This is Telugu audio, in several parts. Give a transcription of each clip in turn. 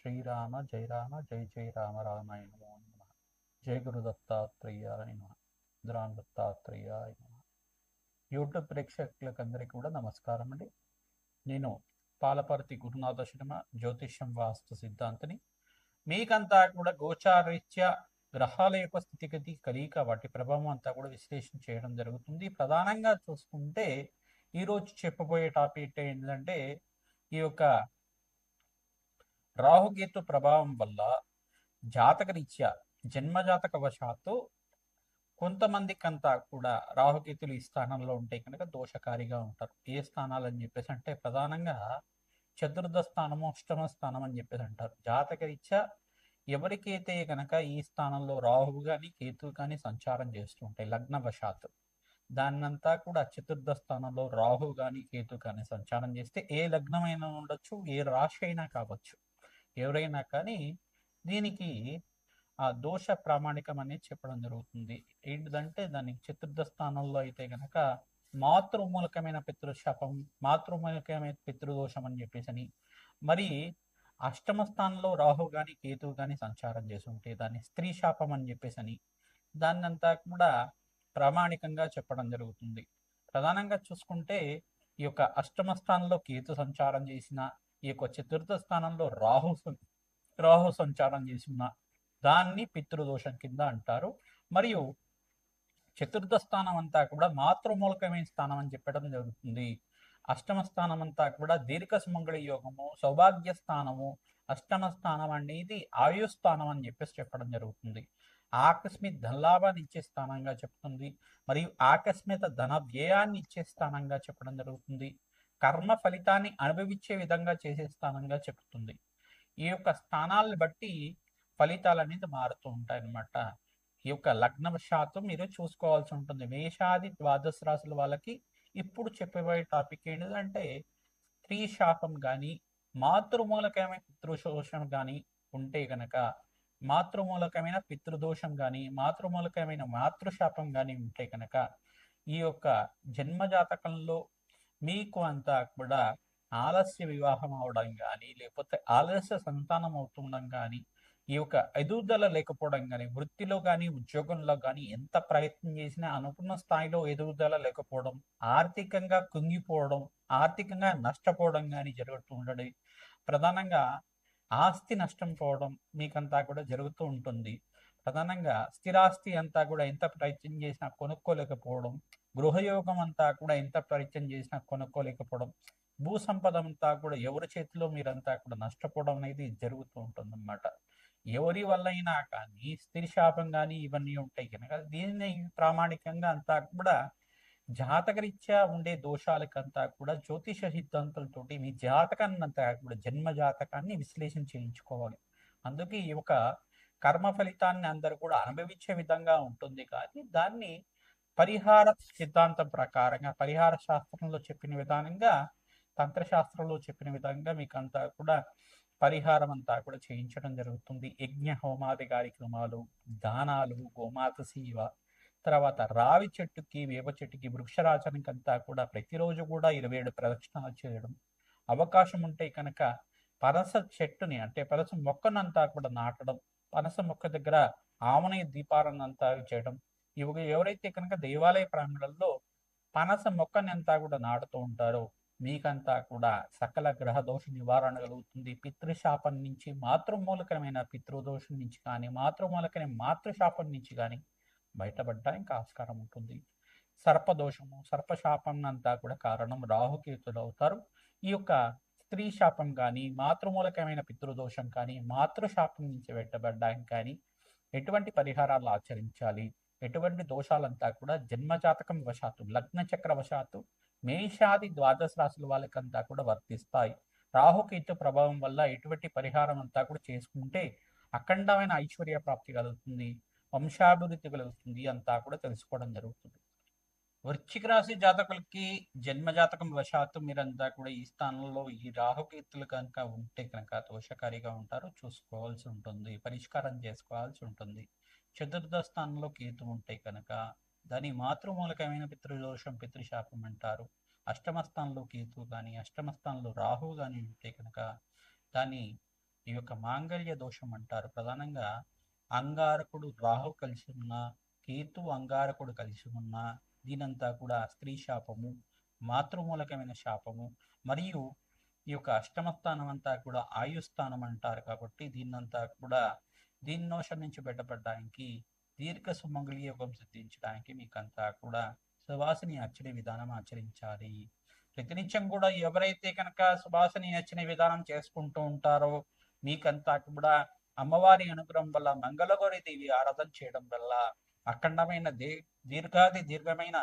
శ్రీరామ జయ రామ జయ జయ రామ రామాయ నమో నమ. జయ గురు దత్తాత్రేయాయ నమ. దురాన్ దత్తాత్రేయాయ నమ. యూట్యూబ్ ప్రేక్షకులకందరికీ కూడా నమస్కారం అండి. నేను పాలపర్తి గురునాథ శర్మ జ్యోతిష్యం వాస్తు సిద్ధాంతిని. మీకంతా కూడా గోచారీత్యా గ్రహాల యొక్క స్థితిగతి కలిక వాటి ప్రభావం అంతా కూడా విశ్లేషణ చేయడం జరుగుతుంది. ప్రధానంగా చూసుకుంటే ఈరోజు చెప్పబోయే టాపిక్ ఏంటంటే ఈ యొక్క రాహుకేతు ప్రభావం వల్ల జాతకరీత్యా జన్మజాతక వశాత్తు కొంతమందికంతా కూడా రాహుకేతులు ఈ స్థానంలో ఉంటే కనుక దోషకారిగా ఉంటారు. ఏ స్థానాలు అని చెప్పేసి అంటే ప్రధానంగా చతుర్థ స్థానము అష్టమ స్థానం అని చెప్పేసి అంటారు. జాతకరీత్యా ఎవరికైతే కనుక ఈ స్థానంలో రాహువు కానీ కేతువు కానీ సంచారం చేస్తూ ఉంటాయి లగ్న వశాత్తు దాన్నంతా కూడా చతుర్థ స్థానంలో రాహు కానీ కేతు కానీ సంచారం చేస్తే ఏ లగ్నమైనా ఉండొచ్చు ఏ రాశి అయినా కావచ్చు. ఎవరైనా కానీ దీనికి ఆ దోష ప్రామాణికం అనేది చెప్పడం జరుగుతుంది. ఏంటిదంటే దానికి చతుర్థ స్థానంలో అయితే గనక మాతృమూలకమైన పితృశాపం మాతృమూలకమైన పితృదోషం అని చెప్పేసి అని మరి అష్టమ స్థానంలో రాహు గాని కేతువు గాని సంచారం చేస్తుంటే దాన్ని స్త్రీ శాపం అని చెప్పేసి అని దాన్నంతా కూడా ప్రామాణికంగా చెప్పడం జరుగుతుంది. ప్రధానంగా చూసుకుంటే ఈ యొక్క అష్టమ స్థానంలో కేతు సంచారం చేసిన ఈ యొక్క చతుర్థ స్థానంలో రాహు సం- రాహు సంచారం చేసిన దాన్ని పితృదోషం కింద అంటారు. మరియు చతుర్థ స్థానం అంతా కూడా మాతృమూలకమైన స్థానం అని చెప్పడం జరుగుతుంది. అష్టమ స్థానం అంతా కూడా దీర్ఘ సుమంగళ యోగము సౌభాగ్య స్థానము అష్టమ స్థానం అనేది ఆయు స్థానం అని చెప్పేసి చెప్పడం జరుగుతుంది. ఆకస్మిక ధనలాభాన్ని ఇచ్చే స్థానంగా చెప్తుంది. మరియు ఆకస్మిక ధన వ్యయాన్ని ఇచ్చే స్థానంగా చెప్పడం జరుగుతుంది. కర్మ ఫలితాన్ని అనుభవించే విధంగా చేసే స్థానంగా చెప్తుంది. ఈ యొక్క స్థానాలను బట్టి ఫలితాలు అనేది మారుతూ ఉంటాయి అన్నమాట. ఈ యొక్క లగ్న శాతం మీరు చూసుకోవాల్సి ఉంటుంది. మేషాది ద్వాదశ రాశుల వాళ్ళకి ఇప్పుడు చెప్పబోయే టాపిక్ ఏంటంటే స్త్రీ శాపం కానీ మాతృమూలకమైన పితృశోషం కానీ ఉంటే గనక మాతృమూలకమైన పితృదోషం కానీ మాతృమూలకమైన మాతృశాపం కానీ ఉంటే కనుక ఈ యొక్క జన్మజాతకంలో మీకు అంతా కూడా ఆలస్య వివాహం అవడం కానీ లేకపోతే ఆలస్య సంతానం అవుతుండడం కానీ ఈ యొక్క ఎదుగుదల లేకపోవడం కానీ వృత్తిలో కానీ ఉద్యోగంలో కానీ ఎంత ప్రయత్నం చేసినా అనుకున్న స్థాయిలో ఎదుగుదల లేకపోవడం ఆర్థికంగా కుంగిపోవడం ఆర్థికంగా నష్టపోవడం కానీ జరుగుతూ ఉండడం ప్రధానంగా ఆస్తి నష్టం పోవడం మీకంతా కూడా జరుగుతూ ఉంటుంది. ప్రధానంగా స్థిరాస్తి అంతా కూడా ఎంత ప్రయత్నం చేసినా కొనుక్కోలేకపోవడం గృహయోగం అంతా కూడా ఎంత పరిచయం చేసినా కొనుక్కోలేకపోవడం భూ సంపద అంతా కూడా ఎవరి చేతిలో మీరంతా కూడా నష్టపోవడం అనేది జరుగుతూ ఉంటుంది అన్నమాట ఎవరి వల్ల అయినా కానీ స్త్రీ శాపం కానీ ఇవన్నీ ఉంటాయి కనుక దీన్ని ప్రామాణికంగా అంతా కూడా జాతకరీత్యా ఉండే దోషాలకంతా కూడా జ్యోతిష సిద్ధాంతులతో మీ జాతకాన్ని అంతా కూడా జన్మ జాతకాన్ని విశ్లేషణ చేయించుకోవాలి. అందుకే ఈ యొక్క కర్మ ఫలితాన్ని అందరూ కూడా అనుభవించే విధంగా ఉంటుంది. కానీ దాన్ని పరిహార సిద్ధాంతం ప్రకారంగా పరిహార శాస్త్రంలో చెప్పిన విధానంగా తంత్రశాస్త్రంలో చెప్పిన విధంగా మీకు అంతా కూడా పరిహారం అంతా కూడా చేయించడం జరుగుతుంది. యజ్ఞ హోమాది కార్యక్రమాలు దానాలు గోమాత సేవ తర్వాత రావి చెట్టుకి వేప చెట్టుకి వృక్షరాచనకి అంతా కూడా ప్రతిరోజు కూడా ఇరవై ఏడు ప్రదక్షిణాలు చేయడం అవకాశం ఉంటే కనుక పనస చెట్టుని అంటే పనస మొక్కనంతా కూడా నాటడం పనస మొక్క దగ్గర ఆమనయ దీపాలను అంతా చేయడం ఇవి ఎవరైతే కనుక దేవాలయ ప్రాంగణంలో పనస మొక్కని అంతా కూడా నాటుతూ ఉంటారో మీకంతా కూడా సకల గ్రహ దోష నివారణ కలుగుతుంది. పితృశాపం నుంచి మాతృమూలకమైన పితృదోషం నుంచి కానీ మాతృమూలకమైన మాతృశాపం నుంచి కానీ బయటపడ్డానికి ఆస్కారం ఉంటుంది. సర్పదోషము సర్పశాపం అంతా కూడా కారణం రాహుకేతులు అవుతారు. ఈ యొక్క స్త్రీ శాపం కానీ మాతృమూలకమైన పితృదోషం కానీ మాతృశాపం నుంచి బయటపడడానికి కానీ ఎటువంటి పరిహారాలు ఆచరించాలి? ఎటువంటి దోషాలంతా కూడా జన్మజాతకం వశాత్తు లగ్న చక్ర వశాత్తు మేషాది ద్వాదశ రాశుల వాళ్ళకంతా కూడా వర్తిస్తాయి. రాహుకేతు ప్రభావం వల్ల ఎటువంటి పరిహారం అంతా కూడా చేసుకుంటే అఖండమైన ఐశ్వర్య ప్రాప్తి కలుగుతుంది వంశాభివృద్ధి కలుగుతుంది అంతా కూడా తెలుసుకోవడం జరుగుతుంది. వృశ్చిక రాశి జాతకులకి జన్మ జాతకం వశాత్తు మీరంతా కూడా ఈ స్థానంలో ఈ రాహుకేతులు కనుక ఉంటే కనుక దోషకారిగా ఉంటారు చూసుకోవాల్సి ఉంటుంది పరిష్కారం చేసుకోవాల్సి ఉంటుంది. చతుర్థ స్థానంలో కేతు ఉంటే కనుక దాని మాతృమూలకమైన పితృదోషం పితృశాపం అంటారు. అష్టమ స్థానంలో కేతు కానీ అష్టమ స్థానంలో రాహు కానీ ఉంటే కనుక దాన్ని ఈ యొక్క మాంగళ్య దోషం అంటారు. ప్రధానంగా అంగారకుడు రాహు కలిసి ఉన్న కేతు అంగారకుడు కలిసి ఉన్న దీనంతా కూడా స్త్రీ శాపము మాతృమూలకమైన శాపము మరియు ఈ యొక్క అష్టమ స్థానం అంతా కూడా ఆయుస్థానం అంటారు కాబట్టి దీన్నంతా కూడా దీన్నోషం నుంచి బయటపడడానికి దీర్ఘ సుమంగళి యోగం సిద్ధించడానికి మీకంతా కూడా సువాసిని అర్చన విధానం ఆచరించాలి. ప్రతినిత్యం కూడా ఎవరైతే కనుక సువాసిని అర్చన విధానం చేసుకుంటూ ఉంటారో మీకంతా కూడా అమ్మవారి అనుగ్రహం వల్ల మంగళగౌరి దేవి ఆరాధన చేయడం వల్ల అఖండమైన దే దీర్ఘాది దీర్ఘమైన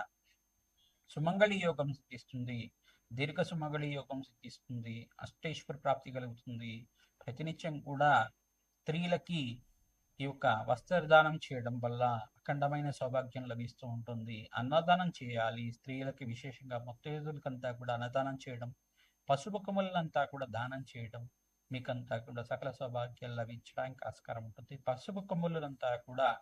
సుమంగళి యోగం సిద్ధిస్తుంది. దీర్ఘ సుమంగళి యోగం సిద్ధిస్తుంది. అష్టేశ్వర ప్రాప్తి కలుగుతుంది. ప్రతినిత్యం కూడా స్త్రీలకి ఈ యొక్క వస్త్రదానం చేయడం వల్ల అఖండమైన సౌభాగ్యం లభిస్తూ ఉంటుంది. అన్నదానం చేయాలి. స్త్రీలకి విశేషంగా మొత్తేదులకంతా కూడా అన్నదానం చేయడం పసుపు కొమ్మలంతా కూడా దానం చేయడం మీకంతా కూడా సకల సౌభాగ్యాలు లభించడానికి ఆస్కారం ఉంటుంది. పసుపు కొమ్ములంతా కూడా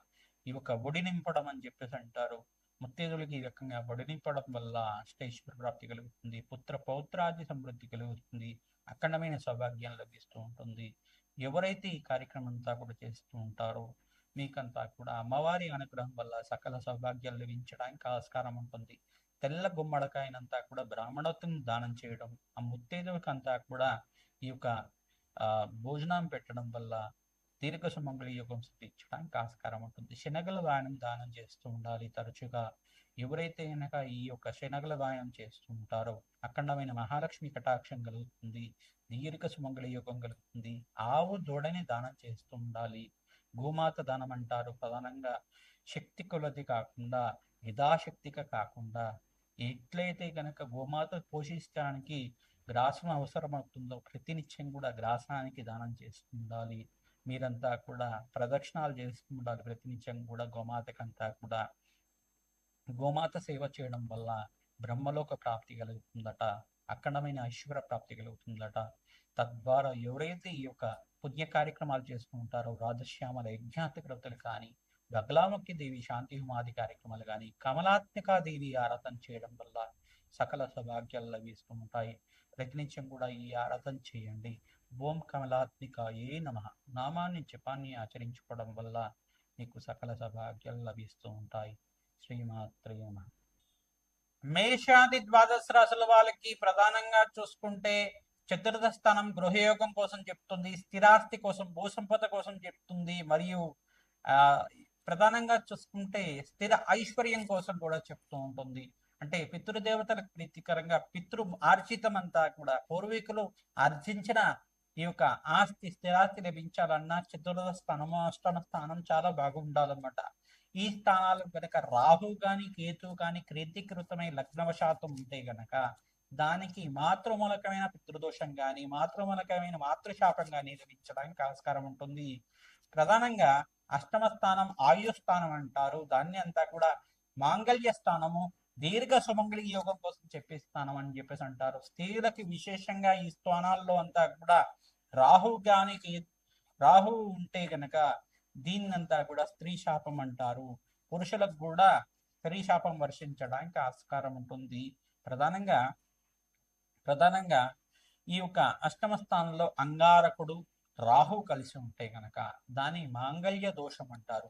ఈ యొక్క ఒడి నింపడం అని చెప్పేసి అంటారు. ముత్తేదులకి ఈ రకంగా ఒడి నింపడం వల్ల అష్టైశ్వర ప్రాప్తి కలుగుతుంది. పుత్ర పౌత్రాది సమృద్ధి కలుగుతుంది. అఖండమైన సౌభాగ్యం లభిస్తూ ఉంటుంది. ఎవరైతే ఈ కార్యక్రమం అంతా కూడా చేస్తూ ఉంటారో మీకంతా కూడా అమ్మవారి అనుగ్రహం వల్ల సకల సౌభాగ్యాలు లభించడానికి ఆస్కారం ఉంటుంది. తెల్ల గుమ్మడికాయనంతా కూడా బ్రాహ్మణత్వం దానం చేయడం ఆ ముత్తేదులకంతా కూడా ఈ యొక్క భోజనం పెట్టడం వల్ల దీర్ఘ సుమంగళి యోగం సిద్ధించడానికి ఆస్కారం ఉంటుంది శనగల దానం దానం చేస్తూ ఉండాలి. తరచుగా ఎవరైతే కనుక ఈ యొక్క శనగల దానం చేస్తూ ఉంటారో అఖండమైన మహాలక్ష్మి కటాక్షం కలుగుతుంది దీర్ఘ సుమంగళి యోగం కలుగుతుంది. ఆవు దూడని దానం చేస్తూ ఉండాలి. గోమాత దానం అంటారు ప్రధానంగా. శక్తి కొలది కాకుండా యథాశక్తిగా కాకుండా ఎట్లయితే కనుక గోమాత పోషించడానికి గ్రాసం అవసరమవుతుందో ప్రతినిత్యం కూడా గ్రాసానికి దానం చేస్తుండాలి మీరంతా కూడా ప్రదక్షిణాలు చేసుకుంటారు. ప్రతినిత్యం కూడా గోమాతకంతా కూడా. గోమాత సేవ చేయడం వల్ల బ్రహ్మలోక ప్రాప్తి కలుగుతుందట అఖండమైన ఐశ్వర్య ప్రాప్తి కలుగుతుందట. తద్వారా ఎవరైతే ఈ యొక్క పుణ్య కార్యక్రమాలు చేసుకుంటారో రాజశ్యామల యజ్ఞాతికృతులు కానీ బగలాముఖి దేవి శాంతి హుమాది కార్యక్రమాలు కానీ కమలాత్మికా దేవి ఆరాధన చేయడం వల్ల సకల సౌభాగ్యాలు లభిస్తూ ఉంటాయి. ప్రతినిత్యం కూడా ఈ ఆరాధన చేయండి. ఓం కమలాత్మిక నమ. నామాన్ని జపాన్ని ఆచరించుకోవడం వల్ల నీకు సకల సౌభాగ్యం లభిస్తూ ఉంటాయి. శ్రీమాత్రే నమ. మేషాది ద్వాదశ రాశుల వాళ్ళకి ప్రధానంగా చూసుకుంటే చతుర్థ స్థానం గృహయోగం కోసం చెప్తుంది స్థిరాస్తి కోసం భూసంపద కోసం చెప్తుంది మరియు ఆ ప్రధానంగా చూసుకుంటే స్థిర ఐశ్వర్యం కోసం కూడా చెప్తూ ఉంటుంది. అంటే పితృదేవతలకు ప్రీతికరంగా పితృ ఆర్జితం అంతా కూడా పూర్వీకులు ఆర్జించిన ఈ యొక్క ఆస్తి స్థిరాస్తి లభించాలన్నా చతుర్థ స్థానము అష్టమ స్థానం చాలా బాగుండాలన్నమాట. ఈ స్థానాలు గనక రాహు కానీ కేతు కానీ క్రీతికృతమై లగ్నవశాతం ఉంటే గనక దానికి మాతృమూలకమైన పితృదోషం కానీ మాతృమూలకమైన మాతృశాపం కానీ లభించడానికి ఆస్కారం ఉంటుంది. ప్రధానంగా అష్టమ స్థానం ఆయు స్థానం అంటారు. దాన్ని అంతా కూడా మాంగళ్య స్థానము దీర్ఘ సుమంగళి యోగం కోసం చెప్పే స్థానం అని చెప్పేసి అంటారు. స్త్రీలకి విశేషంగా ఈ స్థానాల్లో అంతా కూడా రాహు గానికి రాహు ఉంటే గనక దీన్నంతా కూడా స్త్రీ శాపం అంటారు. పురుషులకు కూడా స్త్రీ శాపం వర్షించడానికి ఆస్కారం ఉంటుంది. ప్రధానంగా ప్రధానంగా ఈ యొక్క అష్టమ స్థానంలో అంగారకుడు రాహు కలిసి ఉంటే గనక దాని మాంగళ్య దోషం అంటారు.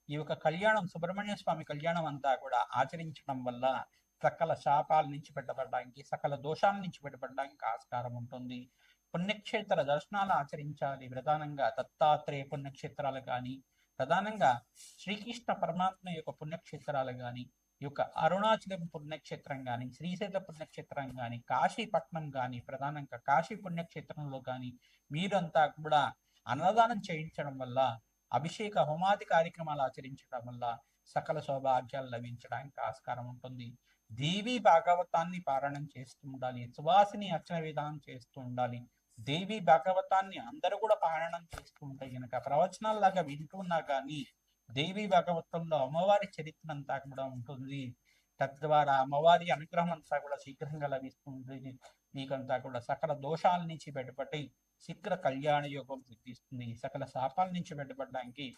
ఈ యొక్క కళ్యాణం సుబ్రహ్మణ్య స్వామి కళ్యాణం అంతా కూడా ఆచరించడం వల్ల సకల శాపాల నుంచి పెట్టబడడానికి సకల దోషాల నుంచి పెట్టబడడానికి ఆస్కారం ఉంటుంది. పుణ్యక్షేత్ర దర్శనాలు ఆచరించాలి ప్రధానంగా. దత్తాత్రేయ పుణ్యక్షేత్రాలు కానీ ప్రధానంగా శ్రీకృష్ణ పరమాత్మ యొక్క పుణ్యక్షేత్రాలు కానీ ఈ యొక్క అరుణాచలం పుణ్యక్షేత్రం కానీ శ్రీశైల పుణ్యక్షేత్రం కానీ కాశీపట్నం కానీ ప్రధానంగా కాశీ పుణ్యక్షేత్రంలో కానీ మీరంతా కూడా అన్నదానం చేయించడం వల్ల అభిషేక హోమాది కార్యక్రమాలు ఆచరించడం వల్ల సకల సౌభాగ్యాలు లభించడానికి ఆస్కారం ఉంటుంది. దేవి భాగవతాన్ని పారాయణం చేస్తూ ఉండాలి సువాసిని అర్చన విధానం చేస్తూ ఉండాలి. దేవి భాగవతాన్ని అందరూ కూడా పారాయణం చేస్తూ ఉంటే గనక ప్రవచనాల్లాగా వింటున్నా కానీ దేవి భాగవతంలో అమ్మవారి చరిత్ర అంతా కూడా ఉంటుంది. తద్వారా అమ్మవారి అనుగ్రహం అంతా కూడా శీఘ్రంగా లభిస్తుంది మీకంతా కూడా సకల దోషాల నుంచి బయటపడి శీఘ్ర కళ్యాణ యోగం సిద్ధిస్తుంది సకల శాపాల నుంచి బయటపడడానికి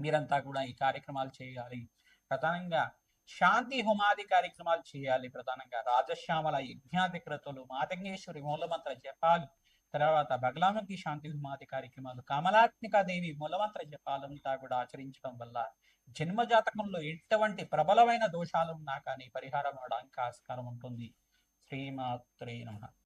మీరంతా కూడా ఈ కార్యక్రమాలు చేయాలి. ప్రధానంగా శాంతి హోమాది కార్యక్రమాలు చేయాలి. ప్రధానంగా రాజశ్యామల యజ్ఞాధికృతులు మాతంగేశ్వరి మూలమంత్ర జపాలు తర్వాత బగలాముఖి శాంతి హోమాది కార్యక్రమాలు కమలాత్మిక దేవి మూలమంత్ర జపాలంతా కూడా ఆచరించడం వల్ల జన్మ జాతకంలో ఎటువంటి ప్రబలమైన దోషాలు ఉన్నా కానీ పరిహారం అవడానికి ఆస్కారం ఉంటుంది. శ్రీమాత్రే నమ.